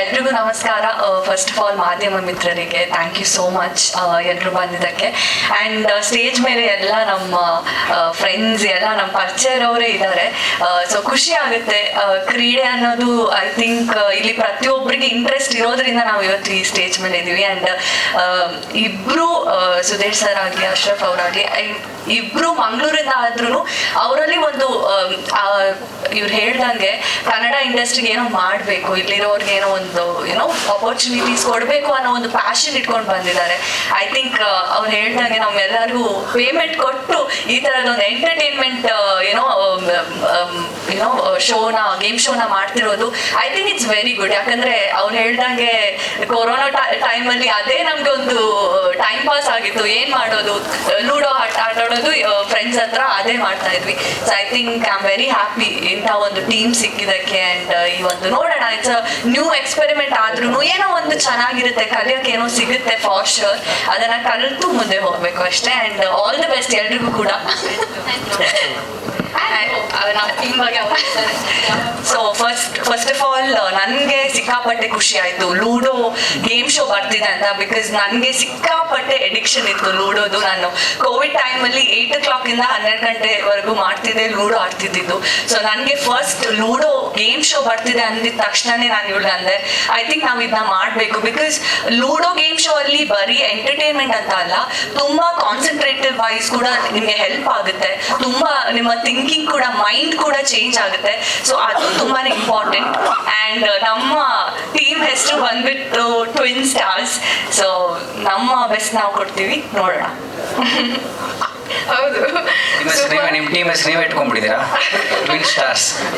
ಎಲ್ರಿಗೂ ನಮಸ್ಕಾರ. First of all ಮಾಧ್ಯಮ ಮಿತ್ರರಿಗೆ ಥ್ಯಾಂಕ್ ಯು ಸೋ ಮಚ್ ಎಲ್ಲರೂ ಬಂದಿದ್ದಕ್ಕೆ. ಆ್ಯಂಡ್ ಸ್ಟೇಜ್ ಮೇಲೆ ಎಲ್ಲ ನಮ್ಮ ಫ್ರೆಂಡ್ಸ್ ಎಲ್ಲ ನಮ್ಮ ಪರಿಚಯ ಇರೋರೇ ಇದ್ದಾರೆ ಸೊ ಖುಷಿ ಆಗುತ್ತೆ. ಕ್ರೀಡೆ ಅನ್ನೋದು ಐ ಥಿಂಕ್ ಇಲ್ಲಿ ಪ್ರತಿಯೊಬ್ಬರಿಗೆ ಇಂಟ್ರೆಸ್ಟ್ ಇರೋದ್ರಿಂದ ನಾವು ಇವತ್ತು ಈ ಸ್ಟೇಜ್ ಮೇಲೆ ಇದ್ದೀವಿ ಆ್ಯಂಡ್ ಇಬ್ಬರು ಸುಧೀರ್ ಸರ್ ಆಗಲಿ, ಅಶ್ರಫ್ ಅವರಾಗಲಿ ಇಬ್ರು ಮಂಗಳೂರಿಂದ ಆದ್ರೂ ಅವರಲ್ಲಿ ಒಂದು ಇವ್ರು ಹೇಳ್ದಂಗೆ ಕನ್ನಡ ಇಂಡಸ್ಟ್ರಿಗೆ ಏನೋ ಮಾಡಬೇಕು, ಇಲ್ಲಿರೋರ್ಗೆ ಏನೋ ಒಂದು ಏನೋ ಅಪರ್ಚುನಿಟೀಸ್ ಕೊಡಬೇಕು ಅನ್ನೋ ಒಂದು ಪ್ಯಾಷನ್ ಇಟ್ಕೊಂಡು ಬಂದಿದ್ದಾರೆ. ಐ ಥಿಂಕ್ ಅವ್ರು ಹೇಳ್ದಂಗೆ ನಮ್ಮೆಲ್ಲರಿಗೂ ಪೇಮೆಂಟ್ ಕೊಟ್ಟು ಈ ಥರದೊಂದು ಎಂಟರ್ಟೈನ್ಮೆಂಟ್ ಏನೋ ಶೋನ ಗೇಮ್ ಶೋನ ಮಾಡ್ತಿರೋದು I think it's very good ಯಾಕಂದ್ರೆ ಅವ್ನು ಹೇಳ್ದಂಗೆ ಕೊರೋನಾ ಟೈಮಲ್ಲಿ ಅದೇ ನಮ್ಗೆ ಒಂದು ಟೈಮ್ ಪಾಸ್ ಆಗಿತ್ತು. ಏನ್ ಮಾಡೋದು? ಲೂಡೋ ಆಟ ಆಟಾಡೋದು ಫ್ರೆಂಡ್ಸ್ ಹತ್ರ ಅದೇ ಮಾಡ್ತಾ ಇದ್ವಿ. So I think I am very happy ಇಂಥ ಒಂದು ಟೀಮ್ ಸಿಕ್ಕಿದಕ್ಕೆ ಅಂಡ್ ಈ ಒಂದು ನೋಡೋಣ. ಇಟ್ಸ್ ನ್ಯೂ ಎಕ್ಸ್ಪೆರಿಮೆಂಟ್ ಆದ್ರೂ ಏನೋ ಒಂದು ಚೆನ್ನಾಗಿರುತ್ತೆ. ಕಲಿಯೋಕೆ ಏನೋ ಸಿಗುತ್ತೆ ಫಾರ್ ಶೋರ್ ಅದನ್ನ ಕಲಿತು ಮುಂದೆ ಹೋಗ್ಬೇಕು ಅಷ್ಟೇ. ಅಂಡ್ ಆಲ್ ದಿ ಬೆಸ್ಟ್ ಎಲ್ರಿಗೂ ಕೂಡ. ನಮ್ಮ ಟೀಮ್ ಬಗ್ಗೆ so first first of all ನನಗೆ ಸಿಕ್ಕಾಪಟ್ಟೆ ಖುಷಿ ಆಯ್ತು. ಲೂಡೋ ಶೋ ಬರ್ತಿದೆ ಅಂತ ಬಿಕಾಸ್ ನನಗೆ ಸಿಕ್ಕಾಪಟ್ಟೆ ಎಡಿಕ್ಷನ್ ಇತ್ತು ಲೂಡೋದು. ನಾನು ಕೋವಿಡ್ ಟೈಮ್ ಅಲ್ಲಿ ಏಟ್ ಓ ಕ್ಲಾಕ್ ಇಂದ ಹನ್ನೆರಡು ಗಂಟೆವರೆಗೂ ಮಾಡ್ತಿದ್ದೆ, ಲೂಡೋ ಆಡ್ತಿದ್ದಿದ್ದು. ಸೊ ನನಗೆ ಫಸ್ಟ್ ಲೂಡೋ ಗೇಮ್ ಶೋ ಬರ್ತಿದೆ ಅಂದಿದ ತಕ್ಷಣನೇ ನಾನು ಇವಳು ಅಂದೆ ಐ ಥಿಂಕ್ ನಾವು ಇದನ್ನ ಮಾಡಬೇಕು. ಬಿಕಾಸ್ ಲೂಡೋ ಗೇಮ್ ಶೋ ಅಲ್ಲಿ ಬರೀ ಎಂಟರ್ಟೈನ್ಮೆಂಟ್ ಅಂತ ಅಲ್ಲ, ತುಂಬಾ ಕಾನ್ಸಂಟ್ರೇಟಿವ್ ವೈಸ್ ಕೂಡ ನಿಮಗೆ ಹೆಲ್ಪ್ ಆಗುತ್ತೆ. ತುಂಬಾ ನಿಮ್ಮ ಥಿಂಕಿಂಗ್ ಕೂಡ ಮೈಂಡ್ ಕೂಡ ಚೇಂಜ್ ಆಗುತ್ತೆ. ಸೊ ಅದು ತುಂಬಾನೇ ಇಂಪಾರ್ಟೆಂಟ್ ಅಂಡ್ ನಮ್ಮ ಹೆಸರು ಬಂದ್ಬಿಟ್ಟು ಟ್ವಿನ್ ಸ್ಟಾರ್ಸ್ ಸೊ ನಮ್ಮ ಬೆಸ್ಟ್ ನಾವು ಕೊಡ್ತೀವಿ. ನೋಡೋಣ. ಹೌದು. ನಿಮ್ಮ ಹೆಸರು ನೀವೇ ನಿಮ್ಮ ಟೀಮ್ ಹೆಸರು ನೀವೇ ಇಟ್ಕೊಂಡ್ಬಿಟ್ಟಿದ್ದೀರಾ? Twin stars